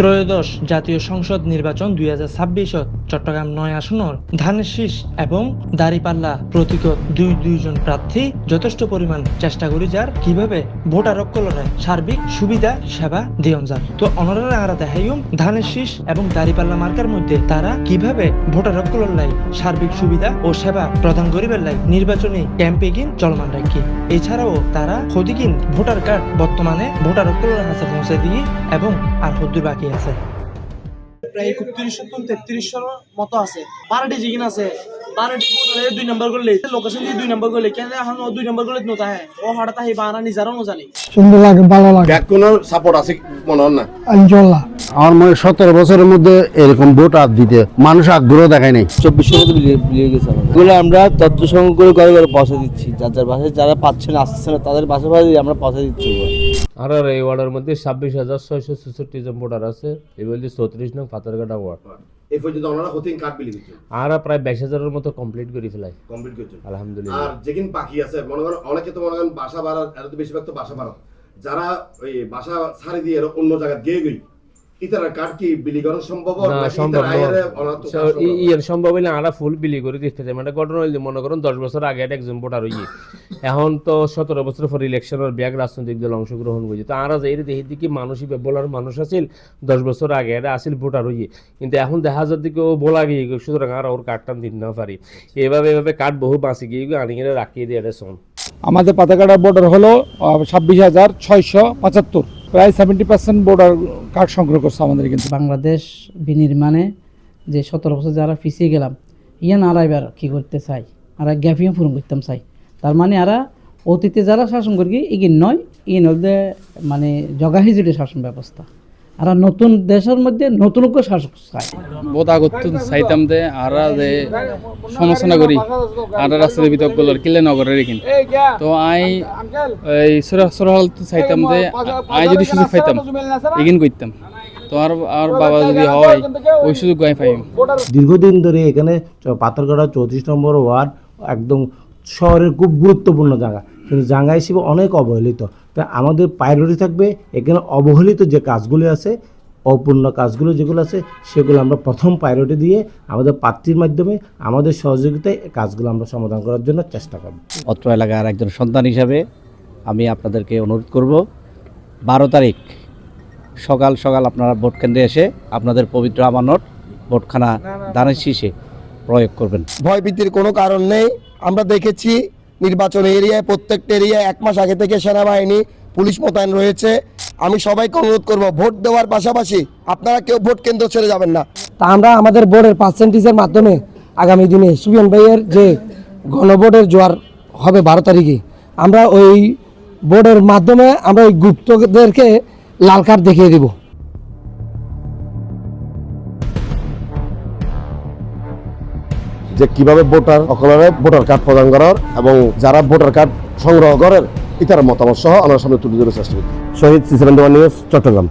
ত্রয়োদশ জাতীয় সংসদ নির্বাচন দুই হাজার ছাব্বিশ চট্টগ্রাম নয় আসনের ধানের শীষ এবং দাঁড়িপাল্লা প্রতীকত দুই দুইজন প্রার্থী যথেষ্ট পরিমাণ চেষ্টা করি যার কীভাবে ভোটার অকলনে সার্বিক সুবিধা, সেবা দিয়ন যার। তো অনরারে আরা দেখাইম ধানের শীষ এবং দাঁড়িপাল্লা মার্কার মধ্যে তারা কীভাবে ভোটার লাই সার্বিক সুবিধা ও সেবা প্রদান করিবার লাই নির্বাচনী ক্যাম্পেইন চলমান রাখি এছাড়াও তারা ক্ষতিকিন ভোটার কার্ড বর্তমানে ভোটার অকলনের কাছে পৌঁছে দিয়ে এবং আর হদ্দুর বাকি আছে। প্রায় একত্রিশশো টন তেত্রিশশোর মতো আছে। বারোটি জিগিন আছে। বারোটি দুই নম্বর করলে লোকেশন দিয়ে দুই নম্বর করলে কেন এখন দুই নম্বর করলে নতা হ্যাঁ ও হঠাৎ আহি বানা নিজেরও নজানি। সুন্দর লাগে ভালো লাগে। কোনো সাপোর্ট আছে মনে হয় না? ইনশাল্লাহ আমার মনে সতেরো বছরের মধ্যে এরকম ভোট আর দিতে। মানুষ আগ্রহ দেখায় নাই। চব্বিশশো মতো বিলিয়ে বিলিয়ে গেছে এগুলো আমরা তথ্য সংগ্রহ করে ঘরে ঘরে পৌঁছে দিচ্ছি। যার যার বাসায় যারা পাচ্ছে না আসছে না তাদের বাসা বাসে আমরা পৌঁছে দিচ্ছি। আর আর এই ওয়ার্ডের মধ্যে ছাব্বিশ হাজার ছয়শো ছেষট্টি জন ভোটার আছে। এই বলতে চৌত্রিশ নং পাথরঘাটা ওয়ার্ড এই পর্যন্ত ওনারা হতেন কার্ড বিলি আর প্রায় বাইশ হাজারের মতো কমপ্লিট করে ফেলাই। কমপ্লিট করছেন। আলহামদুলিল্লাহ। আর যেদিন বাকি আছে মনে করেন অনেকে তো মনে করেন বাসা এরা তো বেশিরভাগ তো বাসা বাড়া যারা ওই বাসা ছাড়ি দিয়ে অন্য জায়গায় গিয়ে গই ইতারা কার্ড বিলি করা সম্ভব না ফুল বিলি করে দিতে চাই মানে ঘটনা হইলে মনে করুন দশ বছর আগে একজন ভোটার হইয়ে। এখন তো সতেরো বছর পর ইলেকশনের ব্যাগ রাজনৈতিক দল অংশগ্রহণ করছে। তো আমরা যাই দেখি দেখি মানুষই বলার মানুষ আছিল দশ বছর আগে এটা আসিল ভোটার হইয়ে। কিন্তু এখন দেখা যাচ্ছে কি ও বলা গিয়ে সুতরাং আর ওর কার্ডটা দিন না পারি। এভাবে এভাবে কার্ড বহু বাঁচি গিয়ে আনিয়ে রাখিয়ে দিয়ে এটা শোন আমাদের পাতাকাটা বর্ডার হলো ছাব্বিশ হাজার ছয়শো পঁচাত্তর। প্রায় সেভেন্টি পার্সেন্ট বর্ডার কার্ড সংগ্রহ করছে আমাদের কিন্তু। বাংলাদেশ বিনির্মাণে যে সতেরো বছর যারা পিছিয়ে গেলাম, ইয়ান আর এবার কী করতে চাই? আর গ্যাপিও পূরণ করতাম চাই। তার মানে আরা অতীতে যারা শাসন করি, এগিয়ে নয় ইয়ে নয় মানে জগা হিজুড়ে শাসন ব্যবস্থা। আর নতুন দেশের মধ্যে নতুন করে শাসক চাই বোধা করতে চাইতাম যে আরা যে সমালোচনা করি আর রাস্তাতে বিতর্ক করল কিলে নগরের এখানে। তো আই এই সুরা চাইতাম যে আই যদি সুযোগ পাইতাম এগিন করতাম তো আর আর বাবা যদি হয় ওই সুযোগ গাই পাইম। দীর্ঘদিন ধরে এখানে চ- পাথরঘাটা চৌত্রিশ নম্বর ওয়ার্ড একদম শহরের খুব গুরুত্বপূর্ণ জায়গা। কিন্তু জাঙ্গা হিসেবে অনেক অবহেলিত। তাই আমাদের প্রায়োরিটি থাকবে এখানে অবহেলিত যে কাজগুলি আছে অপূর্ণ কাজগুলো যেগুলো আছে সেগুলো আমরা প্রথম প্রায়োরিটি দিয়ে আমাদের প্রার্থীর মাধ্যমে আমাদের সহযোগিতায় কাজগুলো আমরা সমাধান করার জন্য চেষ্টা করব। অত্র এলাকার একজন সন্তান হিসাবে আমি আপনাদেরকে অনুরোধ করব বারো তারিখ সকাল সকাল আপনারা ভোট কেন্দ্রে এসে আপনাদের পবিত্র আমানত ভোটখানা দানের শীষে প্রয়োগ করবেন। ভয়ভীতির কোনো কারণ নেই। আমরা দেখেছি নির্বাচন এরিয়ায়, প্রত্যেকটা এরিয়ায় এক মাস আগে থেকে সেনাবাহিনী, পুলিশ মোতায়েন রয়েছে। আমি সবাইকে অনুরোধ করব, ভোট দেওয়ার পাশাপাশি আপনারা কেউ ভোট কেন্দ্র ছেড়ে যাবেন না। তা আমরা আমাদের বোর্ডের পার্সেন্টেজের মাধ্যমে আগামী দিনে সুবিয়ান ভাইয়ের যে গণভোটের জোয়ার হবে বারো তারিখে, আমরা ওই বোর্ডের মাধ্যমে আমরা ওই গুপ্তদেরকে লাল কার্ড দেখিয়ে দেবো। যে কীভাবে ভোটার সকলের ভোটার কার্ড প্রদান করার এবং যারা ভোটার কার্ড সংগ্রহ করেন, ইতার মতামত সহ আমার সামনে তুলে ধরে চেষ্টা করি শহীদ সি নিউজ, চট্টগ্রাম।